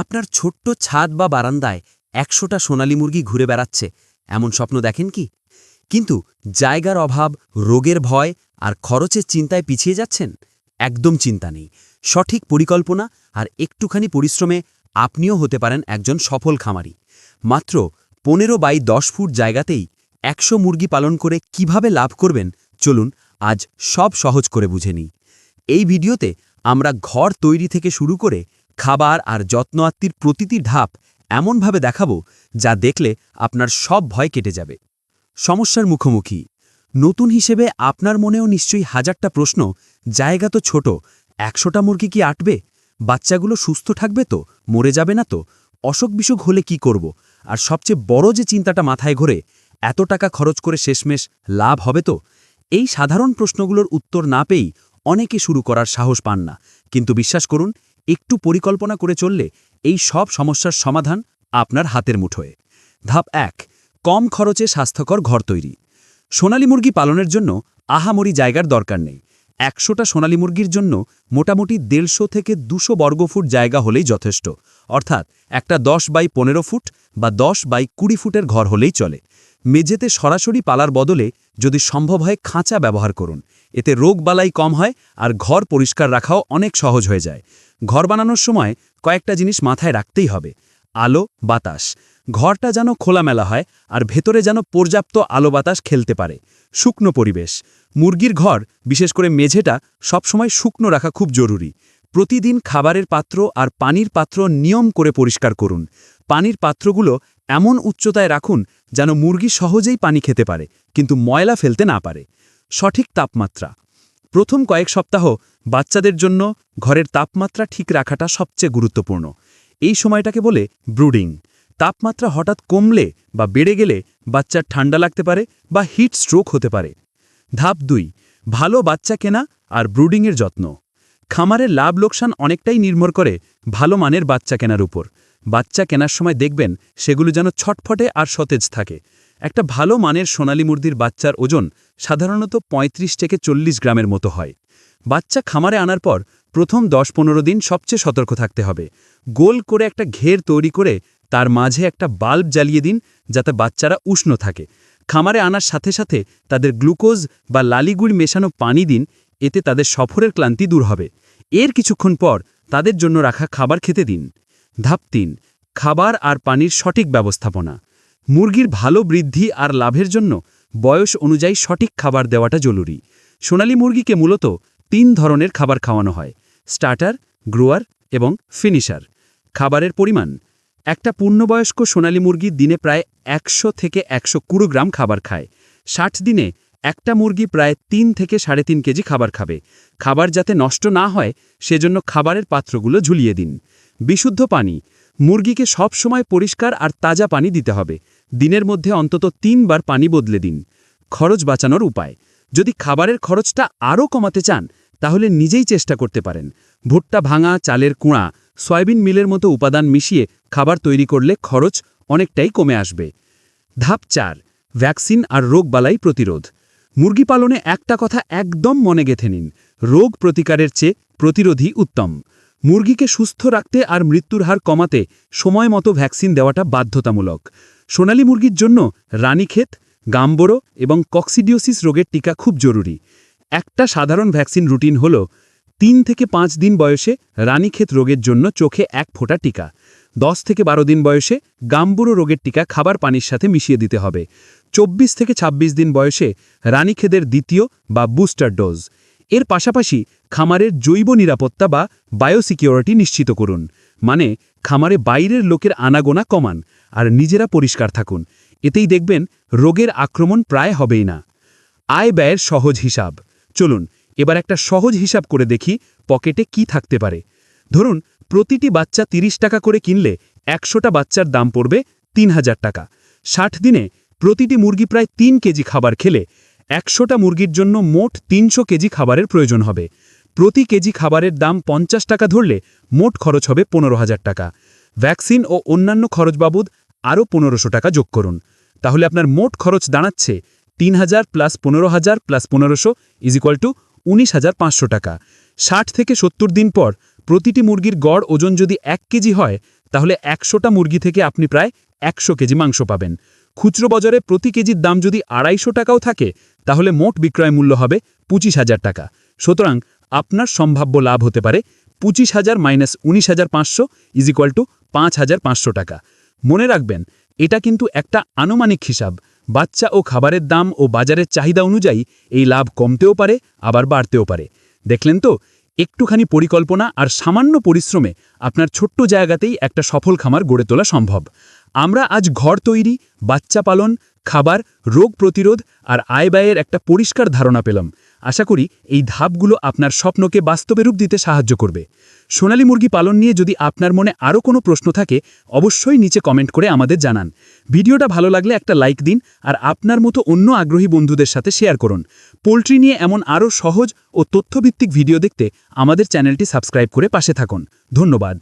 আপনার ছোট্ট ছাদ বা বারান্দায় একশোটা সোনালী মুরগি ঘুরে বেড়াচ্ছে, এমন স্বপ্ন দেখেন কি? কিন্তু জায়গার অভাব, রোগের ভয় আর খরচের চিন্তায় পিছিয়ে যাচ্ছেন? একদম চিন্তা নেই। সঠিক পরিকল্পনা আর একটুখানি পরিশ্রমে আপনিও হতে পারেন একজন সফল খামারি। মাত্র পনেরো বাই দশ ফুট জায়গাতেই একশো মুরগি পালন করে কীভাবে লাভ করবেন, চলুন আজ সব সহজ করে বুঝে নিই। এই ভিডিওতে আমরা ঘর তৈরি থেকে শুরু করে খাবার আর যত্ন আত্মীর প্রতিটি ধাপ এমনভাবে দেখাবো যা দেখলে আপনার সব ভয় কেটে যাবে। সমস্যার মুখোমুখি। নতুন হিসেবে আপনার মনেও নিশ্চয়ই হাজারটা প্রশ্ন, জায়গা তো ছোট, একশোটা মুরগি কি আটবে? বাচ্চাগুলো সুস্থ থাকবে তো? মরে যাবে না তো? অসুখ বিসুখ হলে কি করব? আর সবচেয়ে বড় যে চিন্তাটা মাথায় ঘোরে, এত টাকা খরচ করে শেষমেশ লাভ হবে তো? এই সাধারণ প্রশ্নগুলোর উত্তর না পেয়েই অনেকে শুরু করার সাহস পান না। কিন্তু বিশ্বাস করুন একটু পরিকল্পনা করে চললে এই সব সমস্যার সমাধান আপনার হাতের মুঠোয়। ধাপ এক, কম খরচে স্বাস্থ্যকর ঘর তৈরি। সোনালী মুরগি পালনের জন্য আহামরি জায়গার দরকার নেই। একশোটা সোনালী মুরগির জন্য মোটামুটি দেড়শো থেকে দুশো বর্গফুট জায়গা হলেই যথেষ্ট। অর্থাৎ একটা দশ বাই পনেরো ফুট বা দশ বাই কুড়ি ফুটের ঘর হলেই চলে। মেঝেতে সরাসরি পালার বদলে যদি সম্ভব হয় খাঁচা ব্যবহার করুন। এতে রোগবালাই কম হয় আর ঘর পরিষ্কার রাখাও অনেক সহজ হয়ে যায়। ঘর বানানোর সময় কয়েকটা জিনিস মাথায় রাখতেই হবে। আলো, বাতাস। ঘরটা যেন খোলামেলা হয় আর ভেতরে যেন পর্যাপ্ত আলো বাতাস খেলতে পারে। শুকনো পরিবেশ। মুরগির ঘর, বিশেষ করে মেঝেটা, সবসময় শুকনো রাখা খুব জরুরি। প্রতিদিন খাবারের পাত্র আর পানির পাত্র নিয়ম করে পরিষ্কার করুন। পানির পাত্রগুলো এমন উচ্চতায় রাখুন যেন মুরগি সহজেই পানি খেতে পারে, কিন্তু ময়লা ফেলতে না পারে। সঠিক তাপমাত্রা। প্রথম কয়েক সপ্তাহ বাচ্চাদের জন্য ঘরের তাপমাত্রা ঠিক রাখাটা সবচেয়ে গুরুত্বপূর্ণ। এই সময়টাকে বলে ব্রুডিং। তাপমাত্রা হঠাৎ কমলে বা বেড়ে গেলে বাচ্চার ঠান্ডা লাগতে পারে বা হিট স্ট্রোক হতে পারে। ধাপ দুই, ভালো বাচ্চা কেনা আর ব্রুডিংয়ের যত্ন। খামারের লাভ লোকসান অনেকটাই নির্ভর করে ভালো মানের বাচ্চা কেনার উপর। বাচ্চা কেনার সময় দেখবেন সেগুলো যেন ছটফটে আর সতেজ থাকে। একটা ভালো মানের সোনালী মুরগির বাচ্চার ওজন সাধারণত ৩৫ থেকে চল্লিশ গ্রামের মতো হয়। বাচ্চা খামারে আনার পর প্রথম দশ পনেরো দিন সবচেয়ে সতর্ক থাকতে হবে। গোল করে একটা ঘের তৈরি করে তার মাঝে একটা বাল্ব জ্বালিয়ে দিন যাতে বাচ্চারা উষ্ণ থাকে। খামারে আনার সাথে সাথে তাদের গ্লুকোজ বা লালিগুড় মেশানো পানি দিন এতে তাদের সফরের ক্লান্তি দূর হবে। এর কিছুক্ষণ পর তাদের জন্য রাখা খাবার খেতে দিন। ধাপ তিন, খাবার আর পানির সঠিক ব্যবস্থাপনা। মুরগির ভালো বৃদ্ধি আর লাভের জন্য বয়স অনুযায়ী সঠিক খাবার দেওয়াটা জরুরি। সোনালী মুরগিকে মূলত তিন ধরনের খাবার খাওয়ানো হয়, স্টার্টার, গ্রোয়ার এবং ফিনিশার। খাবারের পরিমাণ, একটা পূর্ণবয়স্ক সোনালী মুরগি দিনে প্রায় একশো থেকে একশো কুড়ো গ্রাম খাবার খায়। ষাট দিনে একটা মুরগি প্রায় তিন থেকে সাড়ে তিন কেজি খাবার খাবে। খাবার যাতে নষ্ট না হয়, সেজন্য খাবারের পাত্রগুলো ঝুলিয়ে দিন। বিশুদ্ধ পানি। মুরগিকে সব সময় পরিষ্কার আর তাজা পানি দিতে হবে। দিনের মধ্যে অন্তত তিনবার পানি বদলে দিন। খরচ বাঁচানোর উপায়। যদি খাবারের খরচটা আরও কমাতে চান, তাহলে নিজেই চেষ্টা করতে পারেন। ভুট্টা ভাঙা, চালের কুঁড়া, সয়াবিন মিলের মতো উপাদান মিশিয়ে খাবার তৈরি করলে খরচ অনেকটাই কমে আসবে। ধাপ চার। ভ্যাকসিন আর রোগবালাই প্রতিরোধ। মুরগি পালনে একটা কথা একদম মনে গেথে নিন। রোগ প্রতিকারের চেয়ে প্রতিরোধী উত্তম। মুরগিকে সুস্থ রাখতে আর মৃত্যুর হার কমাতে সময় মতো ভ্যাকসিন দেওয়াটা বাধ্যতামূলক। সোনালী মুরগির জন্য রানীক্ষেত, গাম্বোরো এবং কক্সিডিওসিস রোগের টিকা খুব জরুরি। একটা সাধারণ ভ্যাকসিন রুটিন হল তিন থেকে পাঁচ দিন বয়সে রানীক্ষেত রোগের জন্য চোখে এক ফোঁটা টিকা। দশ থেকে বারো দিন বয়সে গাম্বুরো রোগের টিকা খাবার পানির সাথে মিশিয়ে দিতে হবে। চব্বিশ থেকে ২৬ দিন বয়সে রানীক্ষেদের দ্বিতীয় বা বুস্টার ডোজ। এর পাশাপাশি খামারের জৈব নিরাপত্তা বা বায়োসিকিউরিটি নিশ্চিত করুন। মানে খামারে বাইরের লোকের আনাগোনা কমান আর নিজেরা পরিষ্কার থাকুন। এতেই দেখবেন রোগের আক্রমণ প্রায় হবেই না। আয় ব্যয়ের সহজ হিসাব। চলুন, এবার একটা সহজ হিসাব করে দেখি পকেটে কি থাকতে পারে। ধরুন প্রতিটি বাচ্চা ৩০ টাকা করে কিনলে একশোটা বাচ্চার দাম পড়বে তিন হাজার টাকা। ষাট দিনে প্রতিটি মুরগি প্রায় তিন কেজি খাবার খেলে একশোটা মুরগির জন্য মোট তিনশো কেজি খাবারের প্রয়োজন হবে। প্রতি কেজি খাবারের দাম পঞ্চাশ টাকা ধরলে মোট খরচ হবে পনেরো হাজার টাকা। ভ্যাকসিন ও অন্যান্য খরচ বাবদ আরও পনেরোশো টাকা যোগ করুন। তাহলে আপনার মোট খরচ দাঁড়াচ্ছে তিন হাজার প্লাস পনেরো হাজার প্লাস পনেরোশো ইজ টু উনিশ হাজার পাঁচশো টাকা। ষাট থেকে সত্তর দিন পর প্রতিটি মুরগির গড় ওজন যদি এক কেজি হয়, তাহলে একশোটা মুরগি থেকে আপনি প্রায় একশো কেজি মাংস পাবেন। খুচরো বাজারে প্রতি কেজির দাম যদি আড়াইশো টাকাও থাকে, তাহলে মোট বিক্রয় মূল্য হবে পঁচিশ হাজার টাকা। সুতরাং আপনার সম্ভাব্য লাভ হতে পারে পঁচিশ হাজার মাইনাস উনিশ হাজার পাঁচশো ইজ ইকুয়াল টু পাঁচ হাজার পাঁচশো টাকা। মনে রাখবেন, এটা কিন্তু একটা আনুমানিক হিসাব। বাচ্চা ও খাবারের দাম ও বাজারের চাহিদা অনুযায়ী এই লাভ কমতেও পারে, আবার বাড়তেও পারে। দেখলেন তো? একটুখানি পরিকল্পনা আর সামান্য পরিশ্রমে আপনার ছোট্ট জায়গাতেই একটা সফল খামার গড়ে তোলা সম্ভব। আমরা আজ ঘর তৈরি, বাচ্চা পালন খাবার, রোগ প্রতিরোধ আর আয় ব্যয়ের একটা পরিষ্কার ধারণা পেলাম। আশা করি এই ধাপগুলো আপনার স্বপ্নকে বাস্তবে রূপ দিতে সাহায্য করবে। সোনালী মুরগি পালন নিয়ে যদি আপনার মনে আরও কোনো প্রশ্ন থাকে, অবশ্যই নিচে কমেন্ট করে আমাদের জানান। ভিডিওটা ভালো লাগলে একটা লাইক দিন আর আপনার মতো অন্য আগ্রহী বন্ধুদের সাথে শেয়ার করুন। পোলট্রি নিয়ে এমন আরও সহজ ও তথ্যভিত্তিক ভিডিও দেখতে আমাদের চ্যানেলটি সাবস্ক্রাইব করে পাশে থাকুন। ধন্যবাদ।